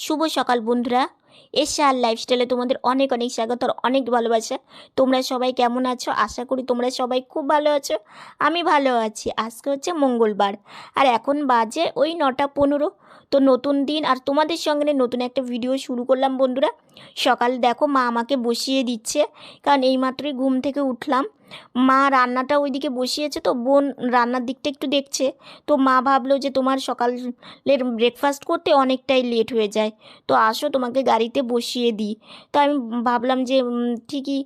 শুভ সকাল বন্ধুরা। এসে আর লাইফস্টাইলে তোমাদের অনেক অনেক স্বাগত আর অনেক ভালোবাসা। তোমরা সবাই কেমন আছো? আশা করি তোমরা সবাই খুব ভালো আছো। আমি ভালো আছি। আজকে হচ্ছে মঙ্গলবার। আর এখন বাজে ওই নটা পনেরো। তো নতুন দিন আর তোমাদের সঙ্গে নতুন একটা ভিডিও শুরু করলাম বন্ধুরা। সকাল দেখো মা আমাকে বসিয়ে দিচ্ছে। কারণ এইমাত্রই ঘুম থেকে উঠলাম। মা রান্নাটা ওইদিকে বসিয়েছে তো, বোন রান্নার দিকটা একটু দেখছে। তো মা ভাবলো যে তোমার সকালের ব্রেকফাস্ট করতে অনেকটাই লেট হয়ে যায়। তো আসো, তোমাকে গাড়িতে বসিয়ে দিই। তো আমি ভাবলাম যে ঠিকই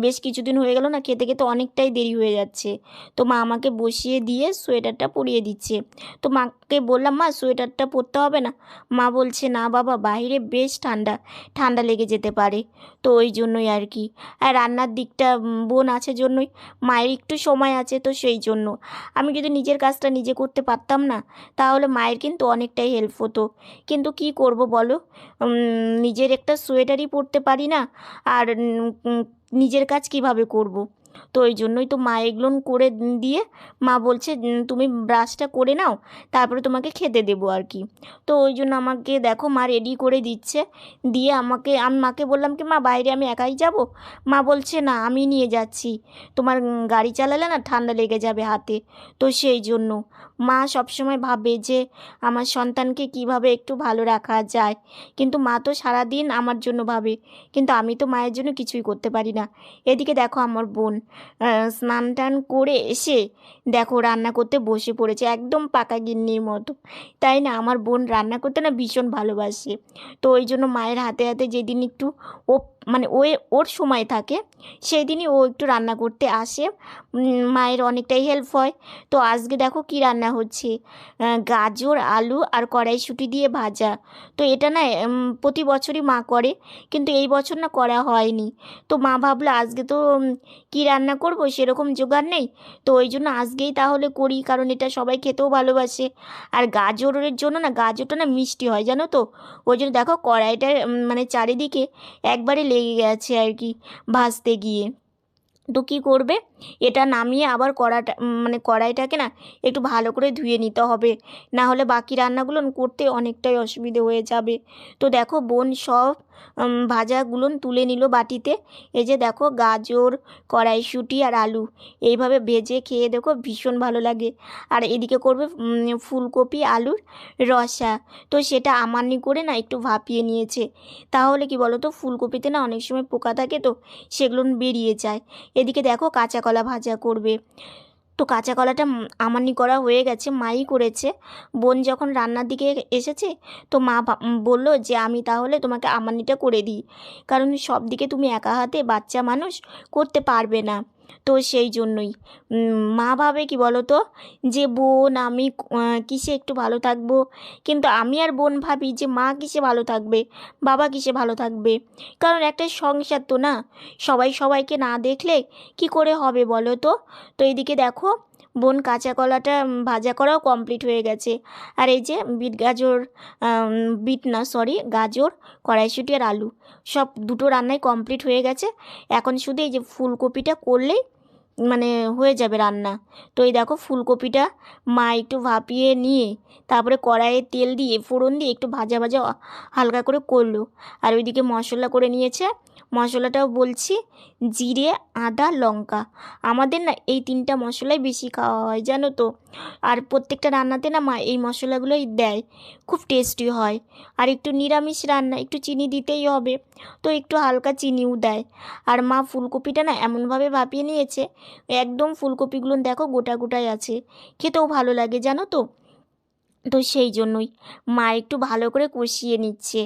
বেশ কিছুদিন হয়ে গেল না, খেতে খেতে অনেকটাই দেরি হয়ে যাচ্ছে। তো মা আমাকে বসিয়ে দিয়ে সোয়েটারটা পরিয়ে দিচ্ছে। তো মাকে বললাম, মা, সোয়েটারটা পরতে হবে না? মা বলছে, না বাবা, বাইরে বেশ ঠান্ডা ঠান্ডা লেগে যেতে পারে। তো ওই জন্যই আর কি। আর রান্নার দিকটা বোন আছে জন্যই মায়ের একটু সময় আছে তো সেই জন্য। আমি যদি নিজের কাজটা নিজে করতে পারতাম না, তাহলে মায়ের কিন্তু অনেকটাই হেল্প হতো। কিন্তু কি করব বলো? নিজের একটা সোয়েটারই পরতে পারি না, আর নিজের কাজ কীভাবে করব। তো ওই জন্যই তো মা এগুলো করে দিয়ে মা বলছে তুমি ব্রাশটা করে নাও, তারপরে তোমাকে খেতে দেবো আর কি। তো ওই জন্য আমাকে দেখো মা রেডি করে দিচ্ছে। দিয়ে আমাকে, আমি মাকে বললাম কি, মা, বাইরে আমি একাই যাব? মা বলছে, না, আমি নিয়ে যাচ্ছি। তোমার গাড়ি চালালে না ঠান্ডা লেগে যাবে হাতে। তো সেই জন্য মা সবসময় ভাবে যে আমার সন্তানকে কীভাবে একটু ভালো রাখা যায়। কিন্তু মা তো সারাদিন আমার জন্য ভাবে। কিন্তু আমি তো মায়ের জন্য কিছুই করতে পারি না। এদিকে দেখো আমার বোন স্নান টান করে এসে দেখো রান্না করতে বসে পড়েছে একদম পাকা গিন্নির মতো। তাই না? আমার বোন রান্না করতে না ভীষণ ভালোবাসে। তো ওই জন্য মায়ের হাতে হাতে যেদিন একটু ও মানে ও ওর সময় থাকে। সেই দিনই ও একটু রান্না করতে আসে। মায়ের অনেকটাই হেল্প হয়। তো আজকে দেখো কি রান্না হচ্ছে। গাজর, আলু আর কড়াইশুঁটি দিয়ে ভাজা। তো এটা না প্রতি বছরই মা করে। কিন্তু এই বছর না করা হয়নি। তো মা ভাবলো আজকে তো কি রান্না করব? সেরকম জোগাড় নেই। তো ওই জন্য আজকেই তাহলে করি। কারণ এটা সবাই খেতেও ভালোবাসে। আর গাজরের জন্য না, গাজরটা না মিষ্টি হয়, জানো তো? ওই জন্য দেখো কড়াইটা মানে চারিদিকে একবারে লেগে গেছে আর কি ভাজতে গিয়ে। তো কী করবে? এটা নামিয়ে আবার কড়াটা মানে কড়াইটাকে না একটু ভালো করে ধুয়ে নিতে হবে। না হলে বাকি রান্নাগুলো করতে অনেকটাই অসুবিধে হয়ে যাবে। তো দেখো বোন সব ভাজাগুলো তুলে নিল বাটিতে। এই যে দেখো, গাজর, কড়াইশুঁটি আর আলু। এইভাবে ভেজে খেয়ে দেখো ভীষণ ভালো লাগে। আর এদিকে করবে ফুলকপি, আলুর রসা। তো সেটা আমানি করে না একটু ভাপিয়ে নিয়েছে। তাহলে কি বলো তো ফুলকপিতে না অনেক সময় পোকা থাকে তো, সেগুলো বেরিয়ে যায়। এদিকে দেখো কাঁচা কলা ভাজা করবে। তো কাঁচা কলাটা আমারই আমানি করা হয়ে গেছে, মাই করেছে। বোন যখন রান্নার দিকে এসেছে, তো মা বলল যে, আমি তাহলে তোমাকে আমানিটা করে দিই। কারণ সব দিকে তুমি একা হাতে বাচ্চা মানুষ, করতে পারবে না। তো সেই জন্যই। মা ভাবে কি বলো তো যে বোন, আমি কিসে একটু ভালো থাকব? কিন্তু আমি আর বোন ভাবি যে মা কিসে ভালো থাকবে? বাবা কিসে ভালো থাকবে? কারণ একটা সংসার তো না? সবাই সবাইকে না দেখলে কি করে হবে বলো তো তো এদিকে দেখো বোন কাঁচা কলাটা ভাজা করাও কমপ্লিট হয়ে গেছে। আর এই যে বিট গাজর বিট না সরি গাজর, কড়াইশুটি আর আলু, সব দুটো রান্নাই কমপ্লিট হয়ে গেছে। এখন শুধু এই যে ফুলকপিটা করলেই মানে হয়ে যাবে রান্না। তো এই দেখো ফুলকপিটা মা একটু ভাপিয়ে নিয়ে, তারপরে কড়াইয়ে তেল দিয়ে, ফোড়ন দিয়ে একটু ভাজা ভাজা হালকা করে করল। আর ওইদিকে মশলা করে নিয়েছে। মশলাটাও বলছি জিরে, আদা, লঙ্কা। আমাদের না এই তিনটা মশলাই বেশি খাওয়া হয়, জানো তো? আর প্রত্যেকটা রান্নাতে না মা এই মশলাগুলোই দেয়, খুব টেস্টি হয়। আর একটু নিরামিষ রান্না, একটু চিনি দিতেই হবে। তো একটু হালকা চিনিও দেয়। আর মা ফুলকপিটা না এমনভাবে ভাপিয়ে নিয়েছে একদম ফুলকপিগুলো দেখো গোটা গোটাই আছে। খেতেও ভালো লাগে, জানো তো? তো সেই জন্যই মা একটু ভালো করে কষিয়ে নিচ্ছে।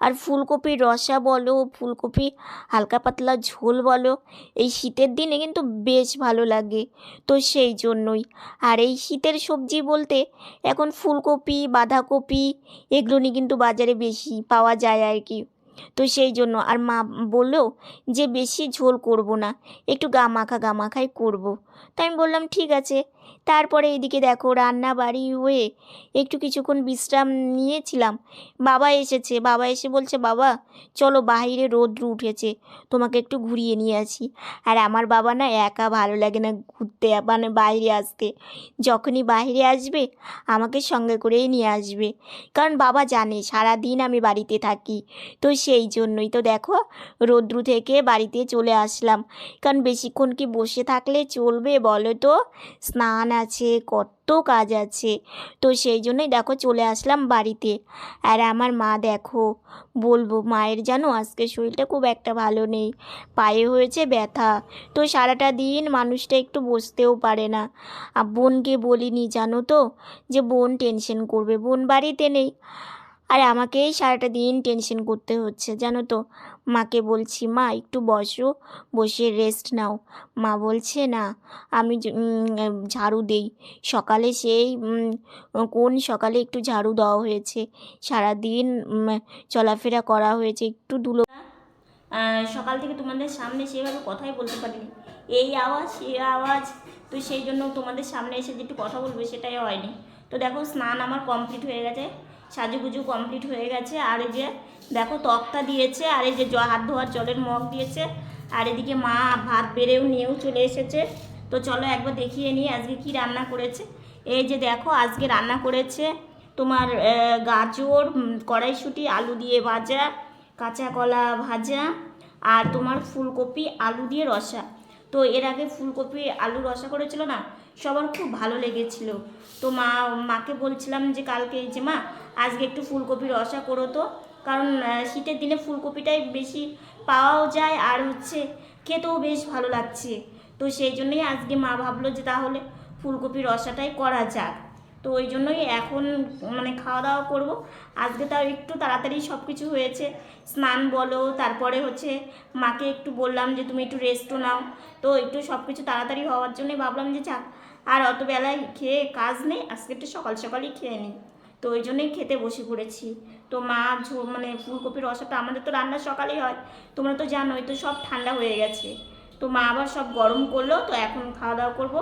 আর ফুলকপির রসা বলো, ফুলকপি হালকা পাতলা ঝোল বলো, এই শীতের দিনে কিন্তু বেশ ভালো লাগে। তো সেই জন্যই আর এই শীতের সবজি বলতে এখন ফুলকপি, বাঁধাকপি, এগুলো নিয়ে কিন্তু বাজারে বেশি পাওয়া যায় আর কি। তো সেই জন্য। আর মা বলল যে, বেশি ঝোল করব না, একটু গা মাখা, গা মাখাই করব। তাই আমি বললাম, ঠিক আছে। তারপরে এদিকে দেখো রান্না বাড়ি হয়ে একটু কিছুক্ষণ বিশ্রাম নিয়েছিলাম। বাবা এসেছে, বাবা এসে বলছে, বাবা, চলো বাইরে রোদ্র উঠেছে, তোমাকে একটু ঘুরিয়ে নিয়ে আসি। আর আমার বাবা না একা ভালো লাগে না ঘুরতে মানে বাইরে আসতে। যখনই বাইরে আসবে, আমাকে সঙ্গে করেই নিয়ে আসবে। কারণ বাবা জানে সারা দিন আমি বাড়িতে থাকি। তো সেই জন্যই তো দেখো, রৌদ্রু থেকে বাড়িতে চলে আসলাম। কারণ বেশিক্ষণ কি বসে থাকলে চলবে বলো তো? স্নান আছে, কত কাজ আছে। তো সেই জন্যই দেখো চলে আসলাম বাড়িতে। আর আমার মা দেখো, বলব মায়ের জানো আজকে শরীরটা খুব একটা ভালো নেই। পায়ে হয়েছে ব্যথা। তো সারাটা দিন মানুষটা একটু বসতেও পারে না। আর বোনকে বলিনি জানো তো, যে বোন টেনশন করবে। বোন বাড়িতে নেই। আর আমাকেই সারাটা দিন টেনশন করতে হচ্ছে জানো তো। মাকে বলছি মা একটু বসো বসে রেস্ট নাও। মা বলছে না আমি ঝাড়ু দেই। সকালে সেই কোন সকালে একটু ঝাড়ু দেওয়া হয়েছে। সারাদিন উম, চলাফেরা করা হয়েছে একটু ধুলো। সকাল থেকে তোমাদের সামনে সেভাবে কথাই বলতে পারিনি। এই আওয়াজ এই আওয়াজ তো সেই জন্য তোমাদের সামনে এসে যে একটু কথা বলবে সেটাই হয়নি। তো দেখো স্নান আমার কমপ্লিট হয়ে গেছে। সাজুগুজু কমপ্লিট হয়ে গেছে। আর এই যে দেখো তক্তা দিয়েছে, আর এই যে হাত ধোয়ার জলের মগ দিয়েছে। আর এদিকে মা ভাত বেড়েও নিয়েও চলে এসেছে। তো চলো একবার দেখিয়ে নিই আজকে কি রান্না করেছে। এই যে দেখো আজকে রান্না করেছে তোমার গাজর কড়াইশুঁটি, আলু দিয়ে ভাজা, কাঁচা কলা ভাজা, আর তোমার ফুলকপি, আলু দিয়ে রসা। তো এর আগে ফুলকপি, আলু, রসা করেছিল না? সবার খুব ভালো লেগেছিল। তো মা, মাকে বলছিলাম যে কালকে যে মা আজকে একটু ফুলকপি রসা করো তো। কারণ শীতের দিনে ফুলকপিটাই বেশি পাওয়াও যায় আর হচ্ছে খেতেও বেশ ভালো লাগছে। তো সেই জন্যই আজকে মা ভাবলো যে তাহলে ফুলকপি রসাটাই করা যাক। তো ওই জন্যই এখন মানে খাওয়া দাওয়া করব। আজকে তাও একটু তাড়াতাড়ি সব কিছু হয়েছে। স্নান বলো, তারপরে হচ্ছে মাকে একটু বললাম যে তুমি একটু রেস্টও নাও। তো একটু সব কিছু তাড়াতাড়ি হওয়ার জন্যই ভাবলাম যে চাক আর অত বেলায় খেয়ে কাজ নেই, আজকে একটু সকাল সকালই খেয়ে নিই। তো ওই জন্যই খেতে বসে পড়েছি। তো মা ঝো মানে ফুলকপির রসাটা আমাদের তো রান্না সকালেই হয়। তোমরা তো জানোই তো সব ঠান্ডা হয়ে গেছে। তো মা আবার সব গরম করল, তো এখন খাওয়া দাওয়া করব।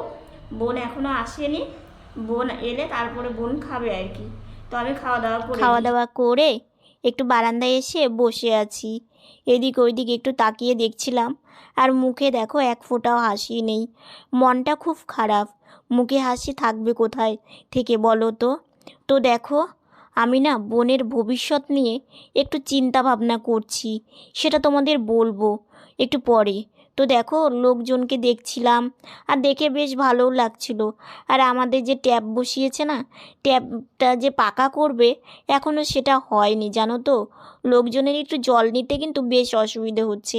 বোন এখনও আসেনি। বোন এলে তারপরে বোন খাবে আর কি। তো আমি খাওয়া দাওয়া করে খাওয়া দাওয়া করে একটু বারান্দায় এসে বসে আছি। এদিক ওইদিক একটু তাকিয়ে দেখছিলাম। আর মুখে দেখো এক ফোঁটাও হাসি নেই। মনটা খুব খারাপ। মুখে হাসি থাকবে কোথায় থেকে বলো তো? তো দেখো, আমি না বোনের ভবিষ্যৎ নিয়ে একটু চিন্তা ভাবনা করছি, সেটা তোমাদের বলব। একটু পরে। তো দেখো, লোকজনকে দেখছিলাম আর দেখে বেশ ভালোও লাগছিল। আর আমাদের যে ট্যাপ বসিয়েছে না ট্যাপটা যে পাকা করবে এখনও সেটা হয়নি, জানো তো? লোকজনের একটু জল নিতে কিন্তু বেশ অসুবিধে হচ্ছে।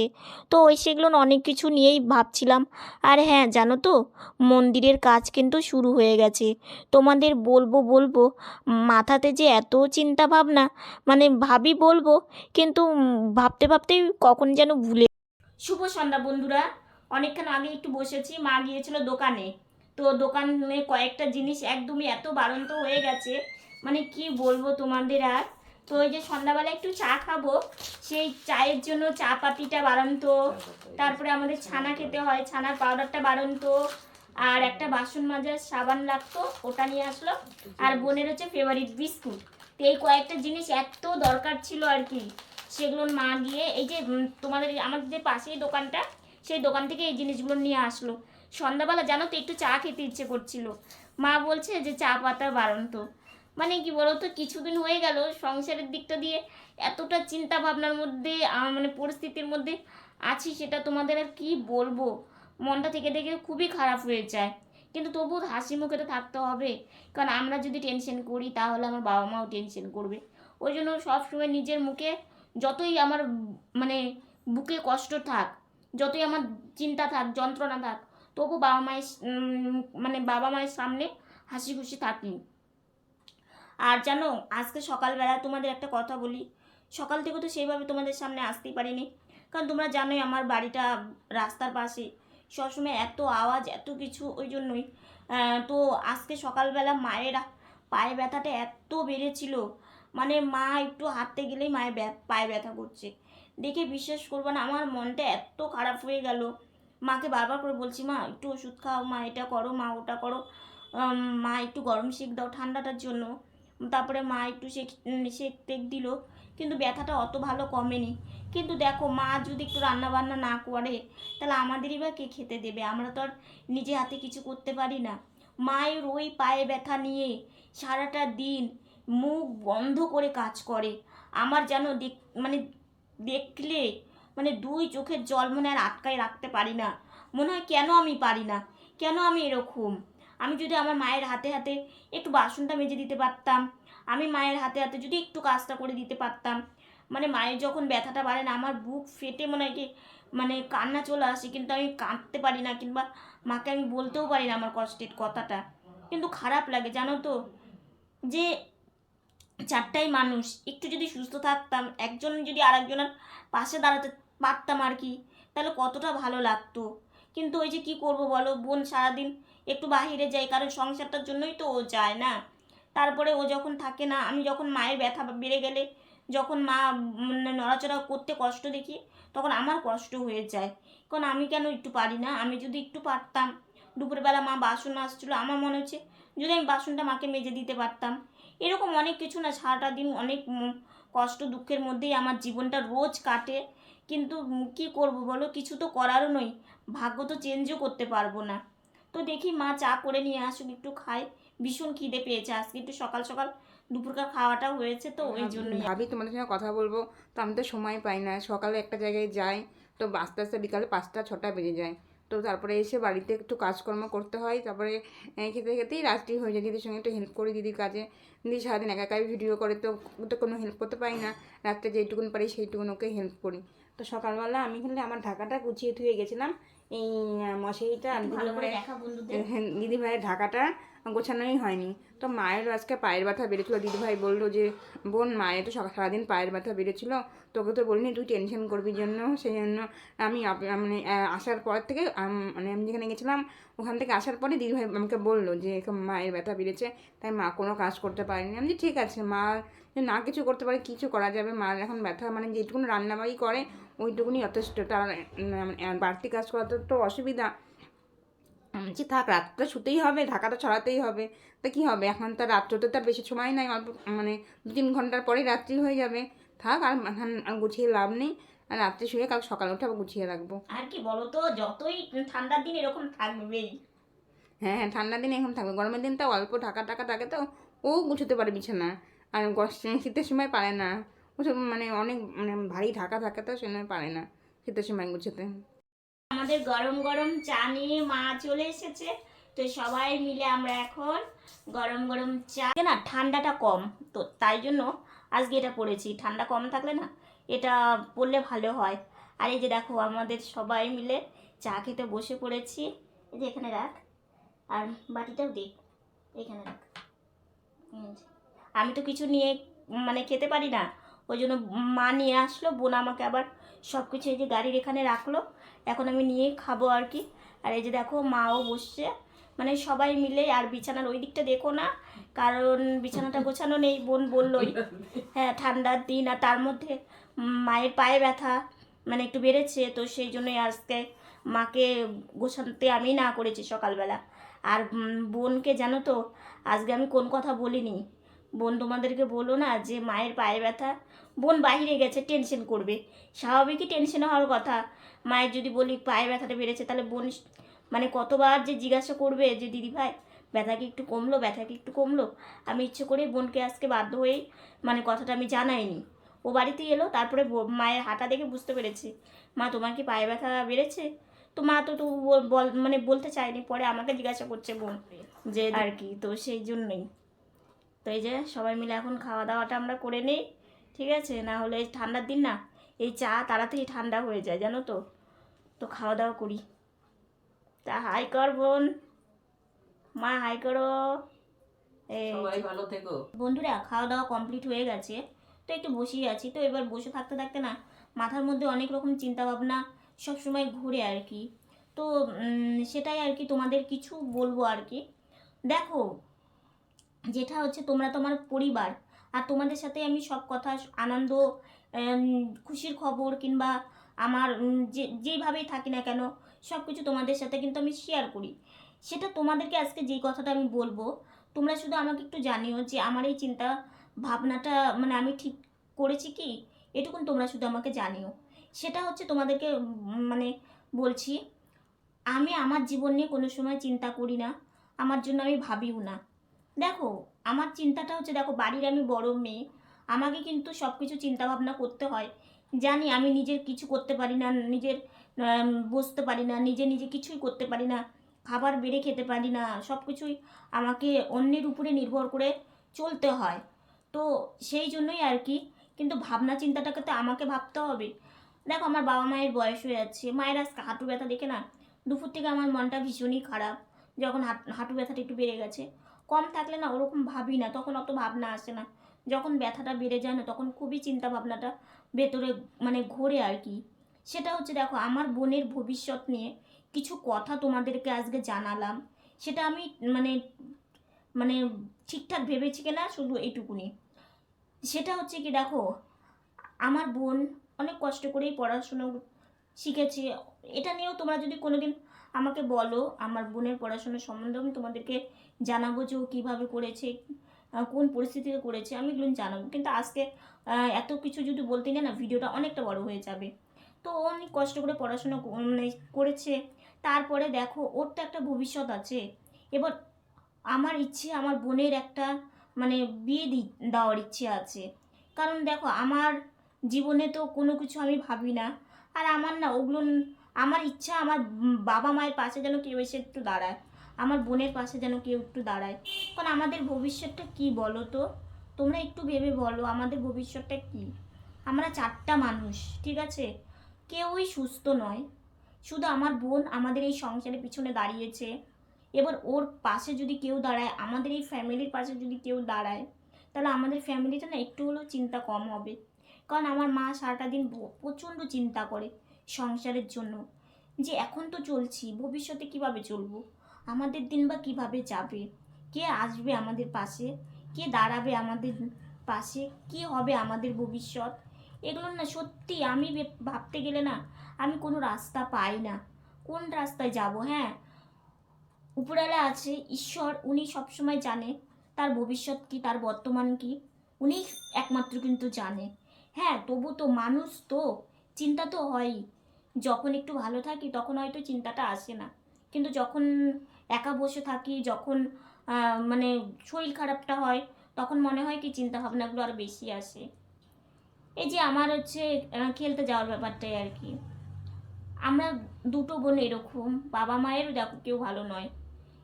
তো ওই সেগুলো অনেক কিছু নিয়েই ভাবছিলাম। আর হ্যাঁ জানো তো, মন্দিরের কাজ কিন্তু শুরু হয়ে গেছে। তোমাদের বলব বলব, মাথাতে যে এত চিন্তা ভাবনা মানে ভাবি বলব, কিন্তু ভাবতে, ভাবতেই কখন যেন ভুলে শুভ সন্ধ্যা বন্ধুরা। অনেকক্ষণ আগে একটু বসেছি মা গিয়েছিল দোকানে। তো দোকানে কয়েকটা জিনিস একদমই এত বাড়ন্ত হয়ে গেছে মানে কি বলব তোমাদের আর? তো ওই যে সন্ধ্যাবেলা একটু চা খাব সেই চায়ের জন্য চা পাতিটা বাড়ন্ত। তারপরে আমাদের ছানা খেতে হয় ছানার পাউডারটা বাড়ন্ত। আর একটা বাসন মাজার সাবান লাগতো ওটা নিয়ে আসলো। আর বোনের হচ্ছে ফেভারিট বিস্কুট। তো এই কয়েকটা জিনিস এত দরকার ছিল আর কি। সেগুলো মা গিয়ে এই যে তোমাদের আমাদের যে পাশেই দোকানটা সেই দোকান থেকে এই জিনিসগুলো নিয়ে আসলো। সন্ধ্যাবেলা জানো তো একটু চা খেতে ইচ্ছে করছিল। মা বলছে যে চা পাতা বাড়ন্ত। মানে কি বলতো কিছুদিন হয়ে গেল সংসারের দিকটা দিয়ে এতটা চিন্তা ভাবনার মধ্যে আহ, মানে পরিস্থিতির মধ্যে আছি সেটা তোমাদের আর কি বলব? মনটা থেকে থেকে খুবই খারাপ হয়ে যায়। কিন্তু তবুও হাসি মুখে তো থাকতে হবে। কারণ আমরা যদি টেনশন করি তাহলে আমার বাবা মাও টেনশন করবে। ওই জন্য সবসময় নিজের মুখে যতই আমার মানে বুকে কষ্ট থাক, যতই আমার চিন্তা থাক, যন্ত্রণা থাক, তবু বাবা মায়ের মানে বাবা মায়ের সামনে হাসি খুশি থাকি। আর জানো, আজকে সকালবেলা তোমাদের একটা কথা বলি। সকাল থেকে তো সেইভাবে তোমাদের সামনে আসতেই পারিনি। কারণ তোমরা জানোই আমার বাড়িটা রাস্তার পাশে। সবসময় এত আওয়াজ, এত কিছু ওই জন্যই। তো আজকে সকালবেলা মায়েরা পায়ে ব্যথাটা এত বেড়েছিল। মানে মা একটু হাঁটতে গেলেই মায়ের পায়ে ব্যথা করছে। দেখে বিশ্বাস করব না, আমার মনটা এত খারাপ হয়ে গেল। মাকে বারবার করে বলছি, মা, একটু ওষুধ খাও, মা, এটা করো, মা, ওটা করো। মা, একটু গরম শেক দাও ঠান্ডাটার জন্য। তারপরে মা একটু শেক শেক টেক দিল, কিন্তু ব্যথাটা অত ভালো কমেনি। কিন্তু দেখো, মা যদি একটু রান্না বান্না না করে, তাহলে আমাদেরই বা কে খেতে দেবে? আমরা তো আর নিজে হাতে কিছু করতে পারি না। মায়ের ওই পায়ে ব্যথা নিয়ে সারাটা দিন মুখ বন্ধ করে কাজ করে। আমার যেন দেখ মানে দেখলে মানে দুই চোখের জল মনে আর আটকায় রাখতে পারি না। মনে হয় কেন আমি পারি না? কেন আমি এরকম? আমি যদি আমার মায়ের হাতে হাতে একটু বাসনটা মেজে দিতে পারতাম, আমি মায়ের হাতে হাতে যদি একটু কাজটা করে দিতে পারতাম মানে মায়ের যখন ব্যথাটা বাড়ে না, আমার বুক ফেটে মনে হয় মানে কান্না চলে আসে, কিন্তু আমি কাঁদতে পারি না, কিংবা মাকে আমি বলতেও পারি না আমার কষ্টের কথাটা। কিন্তু খারাপ লাগে, জানো তো? যে চারটাই মানুষ। একটু যদি সুস্থ থাকতাম, একজন যদি আরেকজনের পাশে দাঁড়াতে পারতাম আর কি, তাহলে কতটা ভালো লাগতো। কিন্তু ওই যে কি করব বলো, বোন সারাদিন একটু বাহিরে যায়, কারণ সংসারটার জন্যই তো ও যায় না। তারপরে ও যখন থাকে না, আমি যখন মায়ের ব্যথা বেড়ে গেলে, যখন মা মানে নড়াচড়া করতে কষ্ট দেখি, তখন আমার কষ্ট হয়ে যায়। কারণ আমি কেন একটু পারি না? আমি যদি একটু পারতাম, দুপুরবেলা মা বাসন আসছিল আমার মনে হচ্ছে যদি আমি বাসনটা মাকে মেজে দিতে পারতাম। এরকম অনেক কিছু না সারাটা দিন অনেক কষ্ট দুঃখের মধ্যেই আমার জীবনটা রোজ কাটে। কিন্তু কি করব বলো? কিছু তো করারও নই। ভাগ্য তো চেঞ্জও করতে পারব না। তো দেখি মা চা করে নিয়ে আসুক একটু খাই। ভীষণ খিদে পেয়েছে। আজকে একটু সকাল সকাল দুপুরকার খাওয়াটা হয়েছে তো ওই জন্যই। ভাবি তোমাদের সঙ্গে কথা বলব। তো আমি তো সময় পাই না। সকালে একটা জায়গায় যাই তো আস্তে আস্তে বিকালে পাঁচটা ছটা বেজে যায়। তো তারপরে এসে বাড়িতে একটু কাজকর্ম করতে হয়। তারপরে খেতে খেতেই রাত্রি হয়ে যায়। দিদির সঙ্গে একটু হেল্প করি দিদির কাজে। দিদি সারাদিন একা একাই ভিডিও করে তো তো কোনো হেল্প করতে পারি না। রাত্রে যেইটুকুন পারি সেইটুকুন ওকে হেল্প করি। তো সকালবেলা আমি কিন্তু আমার ঢাকাটা গুছিয়ে ধুয়ে গেছিলাম। এই মশারিটা দিদি ভাইয়ের ঢাকাটা গোছানোই হয়নি। তো মায়েরও আজকে পায়ের ব্যথা বেড়েছিল। দিদি ভাই বলল যে, বোন, মায়ের তো সকা- সারাদিন পায়ের ব্যথা বেড়েছিল। তোকে তো বলিনি, তুই টেনশন করবি জন্য। সেই জন্য আমি মানে আসার পর থেকে মানে আমি যেখানে গেছিলাম, ওখান থেকে আসার পরে দিদি ভাই আমাকে বলল যে মায়ের ব্যথা বেড়েছে, তাই মা কোনো কাজ করতে পারেনি। আমি যে ঠিক আছে, মা না কিছু করতে পারে, কিছু করা যাবে? মার এখন ব্যথা মানে যেটুকুন রান্নাবাড়ি করে, ওইটুকুনি যথেষ্ট। তার বাড়তি কাজ করা তো অসুবিধা। বলছি থাক রাতটা শুতেই হবে ঢাকাটা ছড়াতেই হবে। তা কী হবে? এখন তার রাত্রতে তার বেশি সময় নাই অল্প মানে দু তিন ঘণ্টার পরেই রাত্রি হয়ে যাবে। থাক আর এখন গুছিয়ে লাভ নেই। আর রাত্রে শুয়ে কাল সকালে উঠে আবার গুছিয়ে রাখব। আর কি বলো তো যতই ঠান্ডার দিন এরকম থাকবেই। হ্যাঁ হ্যাঁ ঠান্ডার দিন এখন থাকবে। গরমের দিন তো অল্প ঢাকা টাকা থাকে তো ও গুছোতে পারে বিছানা। আর শীতের সময় পারে না। ওসব মানে অনেক মানে ভারী ঢাকা থাকে তো সে পারে না শীতের সময় গুছোতে। আমাদের গরম গরম চা নিয়ে মা চলে এসেছে। তো সবাই মিলে আমরা এখন গরম গরম চা না, ঠান্ডাটা কম। তো তাই জন্য আজকে এটা পড়েছি। ঠান্ডা কম থাকলে না এটা পড়লে ভালো হয়। আর এই যে দেখো, আমাদের সবাই মিলে চা খেতে বসে পড়েছি। এই যে এখানে রাখ। আর বাটিটাও দে। এখানে রাখ। আমি তো কিছু নিয়ে মানে খেতে পারি না। ওই জন্য মা নিয়ে আসলো, বোন আমাকে আবার সব কিছু এই যে গাড়ির এখানে রাখল, এখন আমি নিয়ে খাব আর কি। আর এই যে দেখো, মাও বসছে। মানে সবাই মিলে, আর বিছানার ওই দিকটা দেখো না, কারণ বিছানাটা গোছানো নেই, বোন বললোই। হ্যাঁ ঠান্ডার দিন, আর তার মধ্যে মায়ের পায়ে ব্যথা মানে একটু বেড়েছে, তো সেই জন্যই আজকে মাকে গোছাতে আমি না করেছি সকালবেলা। আর বোনকে জানো তো, আজকে আমি কোন কথা বলিনি। বোন তোমাদেরকে বলো না যে মায়ের পায়ে ব্যথা বোন বাহিরে গেছে টেনশন করবে। স্বাভাবিকই টেনশন হওয়ার কথা। মায়ের যদি বলি পায়ে ব্যথাটা বেড়েছে তাহলে বোন মানে কতবার যে জিজ্ঞাসা করবে যে দিদি ভাই ব্যথা কি একটু কমলো? ব্যথা কি একটু কমলো? আমি ইচ্ছে করে বোনকে আজকে বাধ্য হয়েই মানে কথাটা আমি জানাইনি। ও বাড়িতে এলো তারপরে মায়ের হাঁটা দেখে বুঝতে পেরেছি মা তোমার কি পায়ে ব্যথা বেড়েছে? তো মা তো তো বল- বল মানে বলতে চায়নি পরে আমাকে জিজ্ঞাসা করছে বোন যে আর কি। তো সেই জন্যই। তো এই যে সবাই মিলে এখন খাওয়া দাওয়াটা আমরা করে নিই ঠিক আছে? না হলে এই ঠান্ডার দিন না এই চা তাড়াতাড়ি ঠান্ডা হয়ে যায় জানো তো? তো খাওয়া দাওয়া করি। তা হাই কর বোন। মা হাই করো। এই সবাই ভালো থেকো। বন্ধুরা খাওয়া দাওয়া কমপ্লিট হয়ে গেছে। তো একটু বসেই আছি। তো এবার বসে থাকতে থাকতে না মাথার মধ্যে অনেক রকম চিন্তা ভাবনা সব সময় ঘুরে আর কি। তো সেটাই আর কি তোমাদের কিছু বলব আর কি। দেখো যেটা হচ্ছে তোমরা তোমার পরিবার আর তোমাদের সাথে আমি সব কথা, আনন্দ খুশির খবর কিংবা আমার যে যেইভাবেই থাকি না কেন, সব কিছু তোমাদের সাথে কিন্তু আমি শেয়ার করি। সেটা তোমাদেরকে আজকে যেই কথাটা আমি বলব, তোমরা শুধু আমাকে একটু জানিও যে আমার এই চিন্তা ভাবনাটা মানে আমি ঠিক করেছি কি? এটুকুন তোমরা শুধু আমাকে জানিও। সেটা হচ্ছে তোমাদেরকে মানে বলছি, আমি আমার জীবন নিয়ে কোনো সময় চিন্তা করি না, আমার জন্য আমি ভাবিও না। দেখো, আমার চিন্তাটা হচ্ছে, দেখো, বাড়ির আমি বড় মেয়ে, আমাকে কিন্তু সব কিছু চিন্তাভাবনা করতে হয়। জানি আমি নিজের কিছু করতে পারি না, নিজের বসতে পারি না, নিজে নিজে কিছুই করতে পারি না, খাবার বেড়ে খেতে পারি না সব কিছুই আমাকে অন্যের উপরে নির্ভর করে চলতে হয়। তো সেই জন্যই আর কি, কিন্তু ভাবনা চিন্তাটাকে তো আমাকে ভাবতে হবে। দেখো, আমার বাবা মায়ের বয়স হয়ে যাচ্ছে, মায়ের আজকে হাঁটু ব্যথা দেখে না, দুপুর থেকে আমার মনটা ভীষণই খারাপ, যখন হাঁট- ব্যথাটা একটু বেড়ে গেছে। কম থাকলে না ওরকম ভাবি না, তখন অত ভাবনা আসে না। যখন ব্যথাটা বেড়ে যায় না, তখন খুবই চিন্তা ভাবনাটা ভেতরে মানে ঘোরে আর কি। সেটা হচ্ছে দেখো, আমার বোনের ভবিষ্যৎ নিয়ে কিছু কথা তোমাদেরকে আজকে জানালাম। সেটা আমি মানে মানে ঠিকঠাক ভেবেছি কিনা শুধু এইটুকুনি। সেটা হচ্ছে কি দেখো, আমার বোন অনেক কষ্ট করেই পড়াশুনো শিখেছে। এটা নিয়েও তোমরা যদি কোনোদিন আমাকে বলো, আমার বোনের পড়াশোনার সম্বন্ধে আমি তোমাদেরকে জানাব যে ও কীভাবে করেছে কোন পরিস্থিতিতে করেছে, আমি এগুলো জানাব। কিন্তু আজকে এত কিছু যদি বলতে না না, ভিডিওটা অনেকটা বড় হয়ে যাবে। তো ও অনেক কষ্ট করে পড়াশোনা মানে করেছে। তারপরে দেখো, ওর তো একটা ভবিষ্যৎ আছে। এবার আমার ইচ্ছে, আমার বোনের একটা মানে বিয়ে দি, দেওয়ার ইচ্ছে আছে। কারণ দেখো, আমার জীবনে তো কোনো কিছু আমি ভাবি না। আর আমার না ওগুলো আমার ইচ্ছা আমার বাবা মায়ের পাশে যেন কেউ এসে একটু দাঁড়ায়, আমার বোনের পাশে যেন কেউ একটু দাঁড়ায়। কারণ আমাদের ভবিষ্যৎটা কি বলো তো? তোমরা একটু ভেবে বলো আমাদের ভবিষ্যৎটা কি? আমরা চারটা মানুষ, ঠিক আছে? কেউই সুস্থ নয়। শুধু আমার বোন আমাদের এই সংসারের পিছনে দাঁড়িয়েছে। এবার ওর পাশে যদি কেউ দাঁড়ায়, আমাদের এই ফ্যামিলির পাশে যদি কেউ দাঁড়ায়, তাহলে আমাদের ফ্যামিলিটা না একটু হলেও চিন্তা কম হবে। কারণ আমার মা সারাটা দিন প্রচণ্ড চিন্তা করে। সংসারের জন্য। যে এখন তো চলছি, ভবিষ্যতে কীভাবে চলবো? আমাদের দিন বা কীভাবে যাবে? কে আসবে আমাদের পাশে? কে দাঁড়াবে আমাদের পাশে? কি হবে আমাদের ভবিষ্যৎ? এগুলো না সত্যি আমি ভাবতে গেলে না আমি কোনো রাস্তা পাই না। কোন রাস্তায় যাব? হ্যাঁ উপরওয়ালা আছে, ঈশ্বর, উনি সবসময় জানে তার ভবিষ্যৎ কি, তার বর্তমান কি। উনি একমাত্র কিন্তু জানে। হ্যাঁ তবু তো মানুষ তো, চিন্তা তো হয়ই। যখন একটু ভালো থাকি তখন হয়তো চিন্তাটা আসে না। কিন্তু যখন একা বসে থাকি, যখন মানে শরীর খারাপটা হয়, তখন মনে হয় কি চিন্তা ভাবনাগুলো আরও বেশি আসে। এই যে আমার হচ্ছে খেলতে যাওয়ার ব্যাপারটাই আর কি। আমরা দুটো বোন এরকম, বাবা মায়েরও দেখো কেউ ভালো নয়।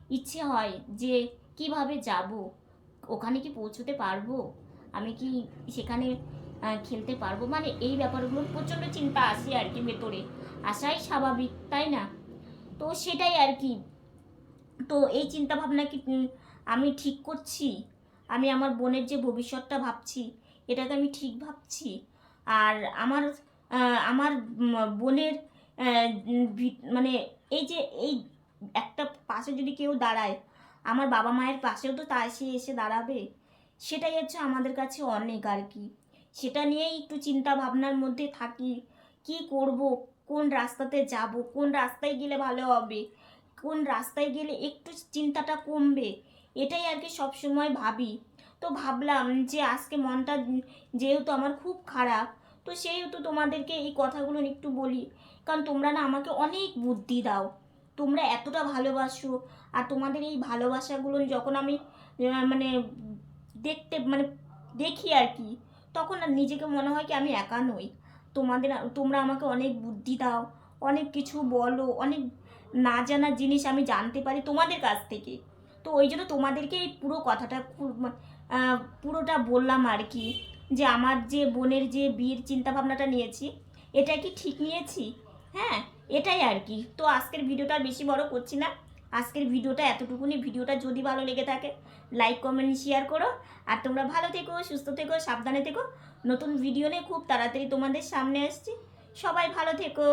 ইচ্ছে হয় যে কীভাবে যাব? ওখানে কি পৌঁছতে পারব? আমি কি সেখানে খেলতে পারব। মানে এই ব্যাপারগুলোর প্রচণ্ড চিন্তা আসে আর কি ভেতরে। আসাই স্বাভাবিক, তাই না? তো সেটাই আর কি। তো এই চিন্তা ভাবনা কি আমি ঠিক করছি? আমি আমার বোনের যে ভবিষ্যৎটা ভাবছি, এটাকে আমি ঠিক ভাবছি। আর আমার আমার বোনের মানে এই যে এই একটা পাশে যদি কেউ দাঁড়ায়, আমার বাবা মায়ের পাশেও তো তা সে এসে দাঁড়াবে? সেটাই হচ্ছে আমাদের কাছে অনেক আর কি। সেটা নিয়েই একটু চিন্তা ভাবনার মধ্যে থাকি। কি করব? কোন রাস্তাতে যাব? কোন রাস্তায় গেলে ভালো হবে? কোন রাস্তায় গেলে একটু চিন্তাটা কমবে? এটাই আর কি সবসময় ভাবি। তো ভাবলাম যে আজকে মনটা যেহেতু আমার খুব খারাপ, তো সেহেতু তোমাদেরকে এই কথাগুলো একটু বলি। কারণ তোমরা না আমাকে অনেক বুদ্ধি দাও। তোমরা এতটা ভালোবাসো। আর তোমাদের এই ভালোবাসাগুলো যখন আমি মানে দেখতে মানে দেখি আর কি তখন আর নিজেকে মনে হয় কি আমি একা নই। তোমাদের তোমরা আমাকে অনেক বুদ্ধি দাও, অনেক কিছু বলো, অনেক না জানা জিনিস আমি জানতে পারি তোমাদের কাছ থেকে। তো ওই জন্য তোমাদেরকে এই পুরো কথাটা পুরোটা বললাম আর কি, যে আমার যে বোনের যে বিয়ের চিন্তাভাবনাটা নিয়েছি, এটা কি ঠিক নিয়েছি? হ্যাঁ এটাই আর কি। তো আজকের ভিডিওটা বেশি বড় করছি না। আজকের ভিডিওটা এতটুকুনি। ভিডিওটা যদি ভালো লেগে থাকে লাইক কমেন্ট শেয়ার করো। আর তোমরা ভালো থেকো, সুস্থ থেকো, সাবধানে থেকো। নতুন ভিডিও নিয়ে খুব তাড়াতাড়ি তোমাদের সামনে আসছি। সবাই ভালো থেকো।